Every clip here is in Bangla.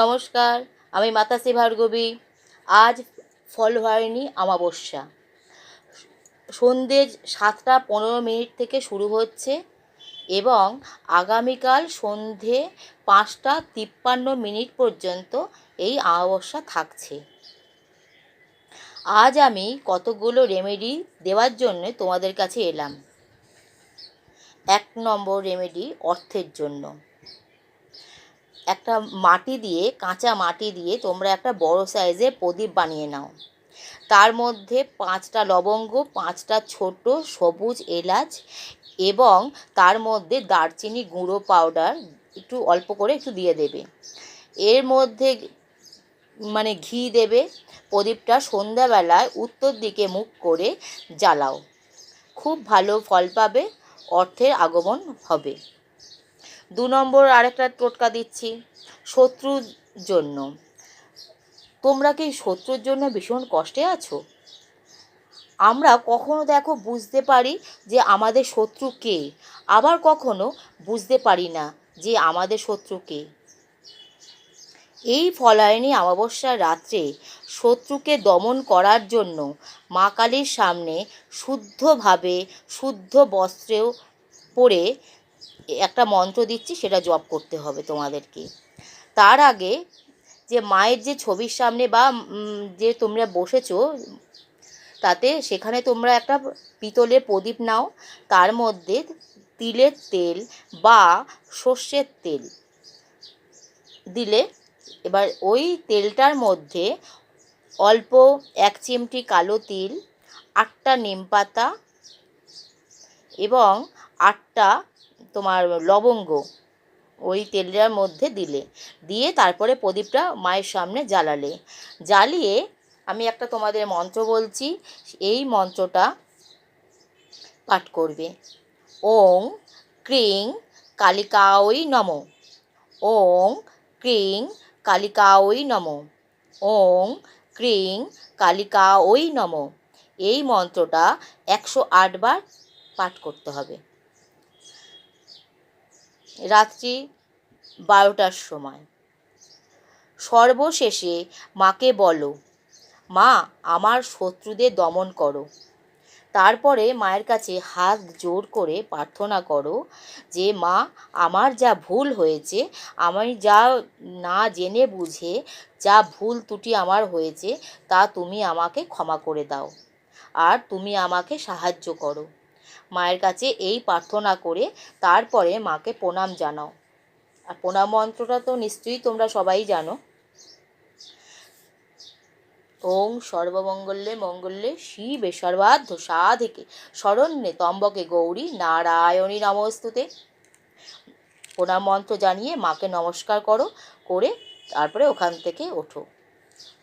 নমস্কার, আমি মাতাশ্রী ভার্গবী। আজ ফল হয়নি অমাবস্যা। সন্ধ্যে সাতটা পনেরো মিনিট থেকে শুরু হচ্ছে এবং আগামীকাল সন্ধে পাঁচটা তিপ্পান্ন মিনিট পর্যন্ত এই অমাবস্যা থাকছে। আজ আমি কতগুলো রেমেডি দেওয়ার জন্য তোমাদের কাছে এলাম। এক নম্বর রেমেডি অর্থের জন্য। একটা মাটি দিয়ে, কাঁচা মাটি দিয়ে তোমরা একটা বড় সাইজের প্রদীপ বানিয়ে নাও। তার মধ্যে পাঁচটা লবঙ্গ, পাঁচটা ছোট সবুজ এলাচ এবং তার মধ্যে দারচিনি গুঁড়ো পাউডার একটু অল্প করে একটু দিয়ে দেবে। এর মধ্যে মানে ঘি দেবে, প্রদীপটা সন্ধ্যাবেলায় উত্তর দিকে মুখ করে জ্বালাও। খুব ভালো ফল পাবে, অর্থের আগমন হবে। দু নম্বর আরেকটা টোটকা দিচ্ছি, শত্রুর জন্য। তোমরা কি শত্রুর জন্য ভীষণ কষ্টে আছো? আমরা কখনো দেখো বুঝতে পারি যে আমাদের শত্রু কে, আবার কখনো বুঝতে পারি না যে আমাদের শত্রু কে। এই ফলায়নী অমাবস্যার রাত্রে শত্রুকে দমন করার জন্য মা কালীর সামনে শুদ্ধভাবে, শুদ্ধ বস্ত্রেও পরে একটা মন্ত্র দিচ্ছি, সেটা জপ করতে হবে তোমাদেরকে। তার আগে যে মায়ের যে ছবির সামনে বা যে তোমরা বসেছো, তাতে সেখানে তোমরা একটা পিতলের প্রদীপ নাও। তার মধ্যে তিলের তেল বা সর্ষের তেল দিলে এবার ওই তেলটার মধ্যে অল্প এক চিমটি কালো তিল, আটটা নিম পাতা এবং আটটা তোমার লবঙ্গ, ওই তেলটার মধ্যে দিলে। দিয়ে তারপরে প্রদীপটা মায়ের সামনে জ্বালালে। জ্বালিয়ে আমি একটা তোমাদের মন্ত্র বলছি, এই মন্ত্রটা পাঠ করবে। ওং ক্রিং কালিকাওই নম। ওং ক্রিং কালিকাওই নম। ওং ক্রিং কালিকাওই নম। এই মন্ত্রটা একশো আটবার পাঠ করতে হবে। রাত্রি বারোটার সময়। সর্বশেষে মাকে বলো, মা, আমার শত্রুদের দমন করো। তারপরে মায়ের কাছে হাত জোর করে প্রার্থনা করো যে, মা, আমার যা ভুল হয়েছে, আমি যা না জেনে বুঝে যা ভুল ত্রুটি আমার হয়েছে, তা তুমি আমাকে ক্ষমা করে দাও। আর তুমি আমাকে সাহায্য করো। মায়ের কাছে এই প্রার্থনা করে তারপরে মাকে প্রণাম জানাও। আর প্রণাম মন্ত্রটা তো নিশ্চয়ই তোমরা সবাই জানো। ওং সর্বমঙ্গলে মঙ্গলে শিবে সর্বাধ্য সাধিকে শরণ্যে তম্বকে গৌরী নারায়ণী নমস্তুতে। প্রণাম মন্ত্র জানিয়ে মাকে নমস্কার করো, করে তারপরে ওখান থেকে ওঠো।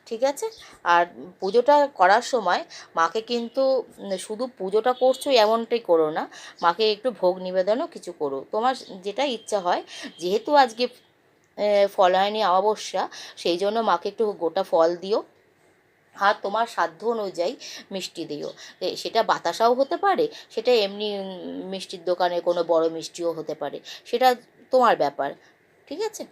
ঠিক আছে? আর পুজোটা করার সময় মাকে কিন্তু শুধু পুজোটা করছ এমনটাই করো না। মাকে একটু ভোগ নিবেদনও কিছু করো। তোমার যেটা ইচ্ছা হয়, যেহেতু আজকে ফলায়নী অমাবস্যা, সেই জন্য মাকে একটু গোটা ফল দিও। আর তোমার সাধ্য অনুযায়ী মিষ্টি দিও। সেটা বাতাসাও হতে পারে, সেটা এমনি মিষ্টির দোকানে কোনো বড় মিষ্টিও হতে পারে। সেটা তোমার ব্যাপার, ঠিক আছে?